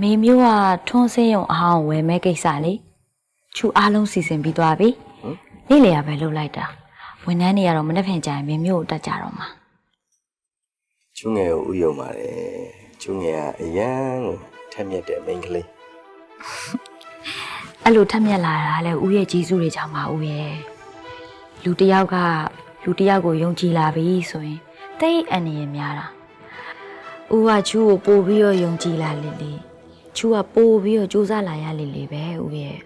မေမျိုးကထွန်းစင်းရုံအဟောင်းဝယ်မဲ့ကိစ္စလေချူအားလုံးစီစဉ်ပြီးသွားပြီနေ့လေရပဲလှုပ်လိုက်တာဝန်ထမ်းတွေကတော့မနေ့ဖင်ကြရင်မေမျိုးကိုတက်ကြတော့မှာကျုံငယ်ကိုဥယုံပါတယ်ကျုံငယ်ကအရန်ကိုထက်မြက်တဲ့မိန်းကလေးအဲ့လိုထက်မြက်လာတာလဲဦးရဲ့ကြီးစုတွေကြောင့်ပါဦးရဲ့လူတစ်ယောက်ကလူတစ်ယောက်ကိုယုံကြည်လာပြီဆိုရင်တိတ်အန်ရများတာဦးကချူကိုပို့ပြီးတော့ယုံကြည်လာလေလေ ချူကပို့ပြီးတော့စူးစမ်းလာရလေလေပဲဦးရဲ့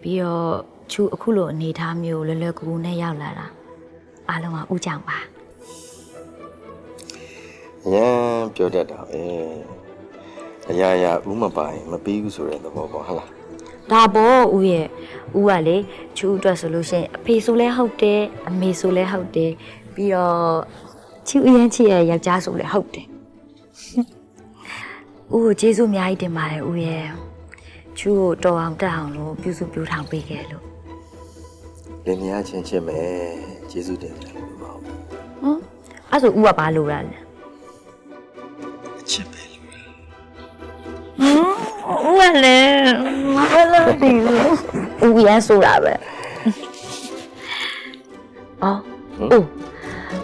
ပြီးတော့ချူအခုလိုအနေထားမျိုးလွယ်လွယ်ကူကူနဲ့ရောက်လာတာအားလုံးကဦးကြောင့်ပါအရန်ပြောတတ်တာပဲအရာရာဥမပိုင်မပြီးဘူးဆိုတဲ့သဘောပေါ့ဟုတ်လားဒါပေါ့ဦးရဲ့ဦးကလေချူအတွက်ဆိုလို့ရှိရင်အဖေဆိုလဲဟုတ်တယ်အမေဆိုလဲဟုတ်တယ်ပြီးတော့ချူအရင်ချစ်ရဲ့ယောက်ျားဆိုလဲဟုတ်တယ် ဦးကိုကျေးဇူးအများကြီးတင်ပါတယ်ဦးရဲ့ချူကိုတော်အောင်တက်အောင်လို့ပြုစုပြောထောင်ပေးခဲ့လို့လင်မယားချင်းချင်းပဲကျေးဇူးတင်တယ်လို့မဟုတ်ဘူးဟမ်အဲ့ဆိုဦးကဘာလုပ်ရလဲအချစ်ပဲလို့ဟမ်ဦးကလည်းမဘယ်လိုဒီလိုဦးရန်ဆိုတာပဲအော်အိုး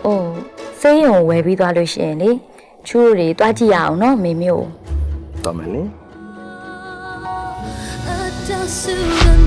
အိုးစိတ်ရုံဝယ်ပြီးသွားလို့ရှိရင်လေချူတွေတွားကြည့်ရအောင်နော်မေမျိုး တော်